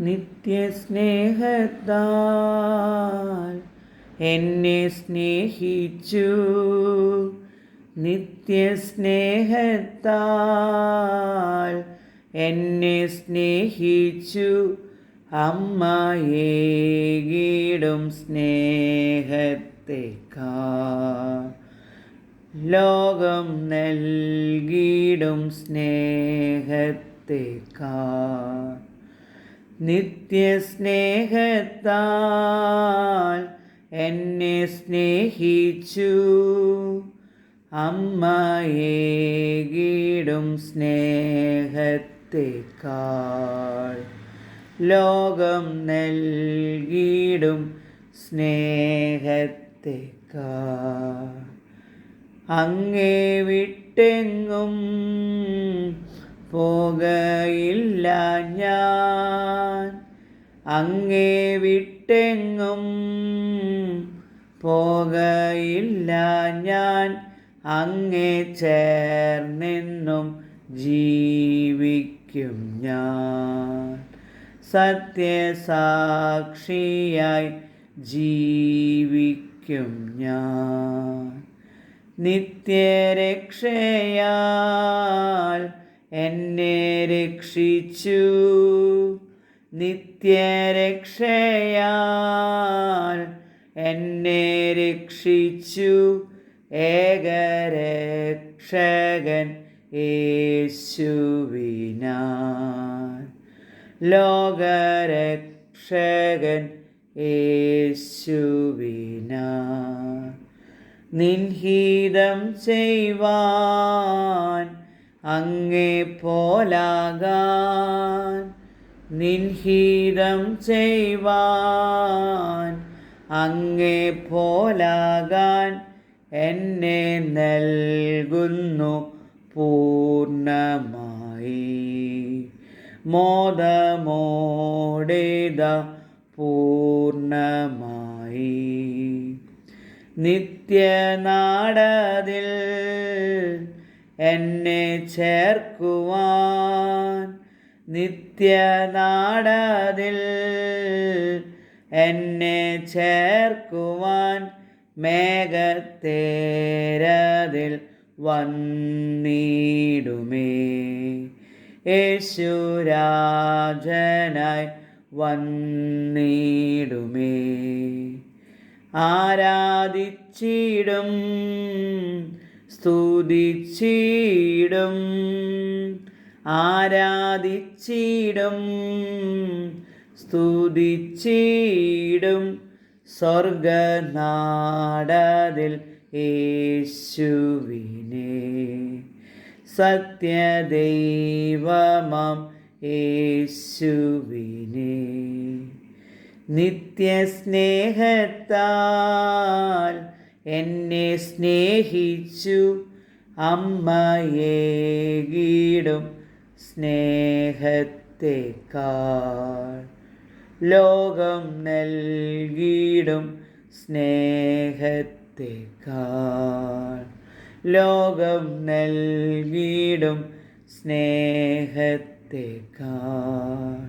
നിത്യസ്നേഹത്താൽ എന്നെ സ്നേഹിച്ചു. നിത്യസ്നേഹത്താൽ എന്നെ സ്നേഹിച്ചു. അമ്മയേകിടും സ്നേഹത്തേക്കാ ലോകം നൽകിയിടും സ്നേഹത്തേക്കാ നിത്യസ്നേഹത്താൽ എന്നെ സ്നേഹിച്ചു. അമ്മയേകിടും സ്നേഹത്തേക്കാൾ ലോകം നൽകിയിടും സ്നേഹത്തേക്കാൾ അങ്ങേ വിട്ടെങ്ങും പോകയില്ല ഞാൻ. അങ്ങേ വിട്ടെങ്ങും പോകയില്ല ഞാൻ. അങ്ങേ ചേർന്നെന്നും ജീവിക്കും ഞാൻ. സത്യസാക്ഷിയായി ജീവിക്കും ഞാൻ. നിത്യരക്ഷയാൽ എന്നെ രക്ഷിച്ചു. നിത്യരക്ഷയാൽ എന്നെ രക്ഷിച്ചു. ഏകരക്ഷകൻ യേശുവിനാൽ. ലോകരക്ഷകൻ യേശുവിനാൽ. നിൻഹിതം ചെയ്വാൻ അങ്ങേ പോലാകാൻ നിൻഹീതം ചെയ്വാൻ. അങ്ങേ പോലാകാൻ എന്നെ നൽകുന്നു പൂർണമായി മോദമോടേത പൂർണമായി നിത്യനാടതിൽ എന്നെ ചേർക്കുവാൻ നിത്യനാടതിൽ. എന്നെ ചേർക്കുവാൻ മേഘത്തേരതിൽ വന്നിടുമേ. യേശുരാജനായി വന്നിടുമേ. ആരാധിച്ചിടും സ്തുതിച്ചിടും ആരാധിച്ചിടും സ്തുതിച്ചിടും. സ്വർഗനാടതിൽ യേശുവിനെ സത്യദൈവമാം യേശുവിനെ നിത്യസ്നേഹത്താൽ എന്നെ സ്നേഹിച്ചു അമ്മയേകിടും സ്നേഹത്തേക്കാൾ. ലോകം നൽകിയിടും സ്നേഹത്തേക്കാൾ. ലോകം നൽകിയിടും സ്നേഹത്തേക്കാൾ.